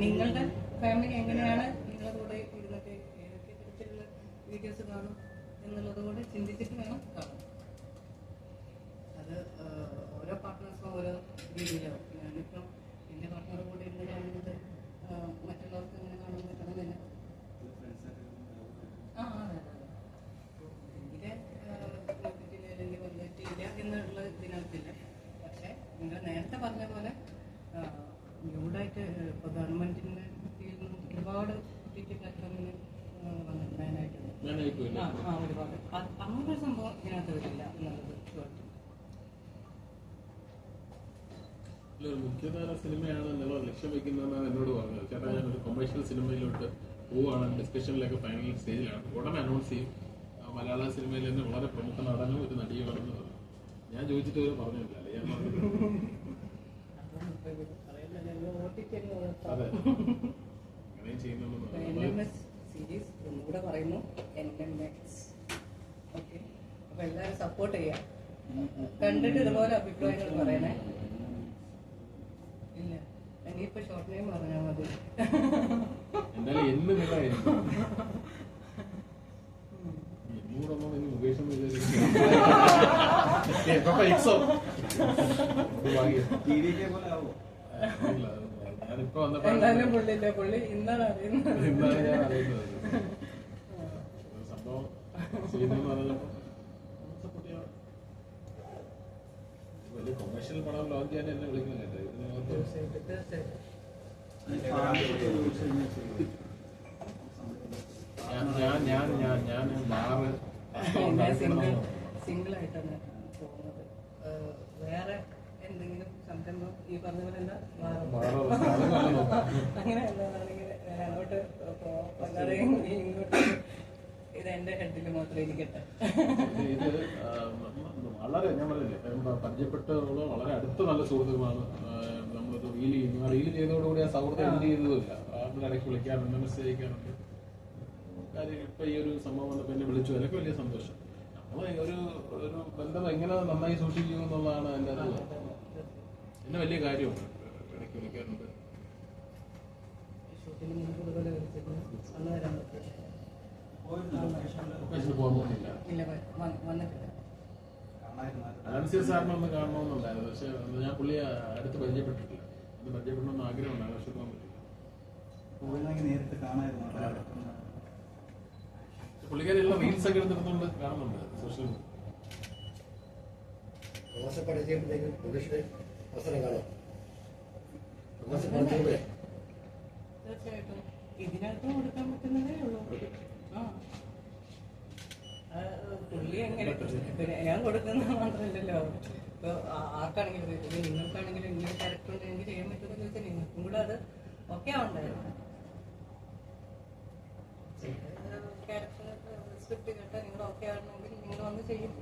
നിങ്ങളുടെ ഫാമിലി എങ്ങനെയാണ് നിങ്ങളുടെ കൂടെ ഇരുന്നിട്ട് ഏതൊക്കെ തരത്തിലുള്ള വീഡിയോസ് കാണും എന്നുള്ളത് കൂടെ ചിന്തിച്ചിട്ട് വേണം കാണാൻ. അത് ഓരോ പാർട്ട്നേഴ്സും ഓരോ രീതിയിലാവും. ഞാനിപ്പം എന്റെ പാർട്ട്ണർ കൂടെ ഇരുന്ന് കാണുന്നത് മറ്റുള്ളവർക്ക് അങ്ങനെ കാണാൻ പറ്റണമെന്നില്ല ആ അതെ അതെ അല്ലെങ്കിൽ പറ്റില്ല എന്നുള്ള ഇതിനകത്തില്ല. പക്ഷേ നിങ്ങൾ നേരത്തെ പറഞ്ഞ പോലെ ന്യൂഡായിട്ട് ഇപ്പോൾ ഗവൺമെന്റിന്റെ കീഴിൽ നിന്ന് ഒരുപാട് ആ ആ ഒരുപാട്. അത് അങ്ങനെ ഒരു സംഭവം ഇതിനകത്ത് വരില്ല എന്നുള്ളത് ഷുവർ ഒരു മുഖ്യധാര സിനിമയാണ് എന്നുള്ള ലക്ഷ്യം വെക്കുന്നതെന്നാണ് എന്നോട് പറഞ്ഞത്. ചേട്ടാ ഞാൻ ഒരു കൊമേഴ്ഷ്യൽ സിനിമയിലോട്ട് പോവുകയാണ്. ഡിസ്കഷനിലൊക്കെ ഫൈനൽ സ്റ്റേജിലാണ് ഉടനെ അനൗൺസ് ചെയ്യും. മലയാള സിനിമയിൽ തന്നെ വളരെ പ്രമുഖ നടനും ഒരു നടിയുമാണെന്ന് പറഞ്ഞു. ഞാൻ ചോദിച്ചിട്ട് പറഞ്ഞില്ല ഞാൻ പറഞ്ഞത് അപ്പം ഇപ്പോൾ ഇത് പറയുന്നത് ചെയ്യുന്നുണ്ടെന്ന് എൻ. എം എസ് സീരീസ് ഒന്നുകൂടെ പറയുന്നു. എൻ എം എക്സ് ഓക്കെ അപ്പൊ എല്ലാവരും സപ്പോർട്ട് ചെയ്യാം. കണ്ടിട്ട് ഇതുപോലെ അഭിപ്രായങ്ങൾ പറയണേ. ഇല്ല. എനിക്കിപ്പോ ഷോർട്ട് നെയിം പറഞ്ഞാൽ മതി. എന്തായാലും ഞാനിപ്പോ എന്തായാലും പുള്ളിയില്ല പുള്ളി? ഇന്നാണ് അറിയുന്നത്. ഇന്നാണ് ഞാൻ അറിയുന്നത്. സംഭവം ചെയ്യുന്നെന്ന് പറഞ്ഞപ്പോ വലിയ കൊമേഴ്ഷ്യൽ പടം ലോഞ്ച് ചെയ്യാൻ എന്നെ തീർച്ചയായിട്ടും ഞാൻ ഞാൻ ഞാൻ ഞാൻ ബാറ് സിംഗിൾ ആയിട്ടാണ് പോകുന്നത് വേറെ എന്തെങ്കിലും സംരംഭം ഈ പറഞ്ഞ പോലെ എന്താ? ബാറ് അത് നല്ല നോക്കാം അങ്ങനെ അങ്ങോട്ട് പോവാം ഇങ്ങോട്ട് ഇത് എന്റെ ഹെഡിൽ മാത്രമേ ഇരിക്കട്ടെ. ഇത് വളരെ ഞാൻ പറഞ്ഞില്ലേ പരിചയപ്പെട്ടുള്ള വളരെ അടുത്ത നല്ല സുഹൃത്തുക്കളാണ് നമ്മളിത് റീൽ ചെയ്യുന്നു ആ റീൽ ചെയ്തതോടുകൂടി ആ സൗഹൃദം എന്ത് ചെയ്തതുമില്ല. നമ്മുടെ ഇടയ്ക്ക് വിളിക്കാറുണ്ട് മെസ്സേജ് അയക്കാറുണ്ട്. കാര്യം ഇപ്പൊ ഈ ഒരു സംഭവം വന്നപ്പോ എന്നെ വിളിച്ചു. എനിക്ക് വലിയ സന്തോഷം. നമ്മൾ ഒരു ഒരു ബന്ധം എങ്ങനെ നന്നായി സൂക്ഷിക്കും എന്നുള്ളതാണ് എന്റെ ഒരു എന്നെ വലിയ കാര്യമാണ്. ഇടയ്ക്ക് വിളിക്കാറുണ്ട്. പോകാൻ പോകുന്നില്ല സാറിനെ ഒന്ന് കാണണമെന്നുണ്ടായിരുന്നു. പക്ഷെ ഞാൻ പുള്ളിയെ അടുത്ത് പരിചയപ്പെട്ടിട്ടില്ല. അത് പരിചയപ്പെടണമെന്ന് ആഗ്രഹമുണ്ടായിരുന്നു പക്ഷെ പോകാൻ പറ്റില്ല നേരത്തെ കാണായിരുന്നു പുള്ളിക്കാരെല്ലാം റീൽസ് ഒക്കെ എടുത്തിടത്തോണ്ട് കാണുന്നുണ്ട് സോഷ്യൽ മീഡിയ. അവസരം കാണാം തീർച്ചയായിട്ടും. ഇതിനകത്ത് കൊടുക്കാൻ പറ്റുന്നതേ ഉള്ളൂ. ആ. ആ, പുള്ളി എങ്ങനെ പിന്നെ ഞാൻ കൊടുക്കുന്നത് മാത്രമല്ലല്ലോ. ഇപ്പൊ ആ- ആർക്കാണെങ്കിലും ഇപ്പൊ നിങ്ങൾക്കാണെങ്കിലും ഇങ്ങനെ ക്യാരക്ടർ ഉണ്ട് എനിക്ക് ചെയ്യാൻ പറ്റുമെന്ന് ചോദിച്ചാൽ നിങ്ങൾക്കും കൂടെ അത് ഓക്കെ ആവണ്ടായിരുന്നു. ക്യാരക്ടർ സ്ക്രിപ്റ്റ് കേട്ടാൽ നിങ്ങൾ ഓക്കെ ആണെങ്കിൽ നിങ്ങൾ വന്ന് ചെയ്യും.